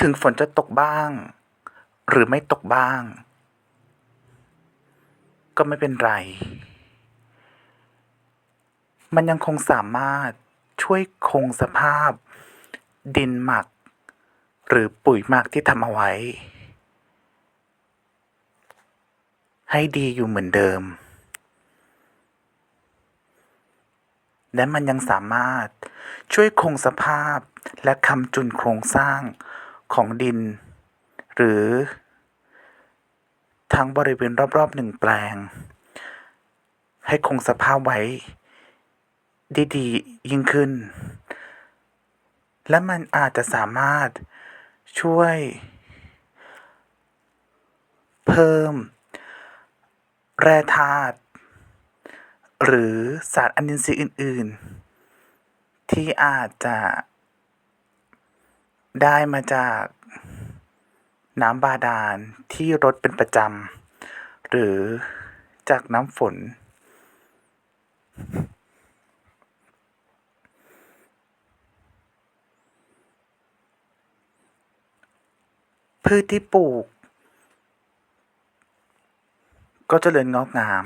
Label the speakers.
Speaker 1: ถึงฝนจะตกบ้าง หรือไม่ตกบ้าง ก็ไม่เป็นไร มันยังคงสามารถช่วยคงสภาพ ดินหมัก หรือปุ๋ยหมักที่ทำเอาไว้ ให้ดีอยู่เหมือนเดิม และมันยังสามารถช่วยคงสภาพและคำจุนโครงสร้าง ของดิน หรือ ทั้งบริเวณรอบๆหนึ่งแปลง ให้คงสภาพไว้ด้ดียิ่งขึ้น และมันอาจจะสามารถช่วย เพิ่ม แร่ธาตุหรือสารอนินทรีย์อื่น ๆ ที่อาจจะ ได้มาจากน้ำบาดาลที่รดเป็นประจำ หรือจากน้ำฝน พืชที่ปลูก ก็เจริญงอกงาม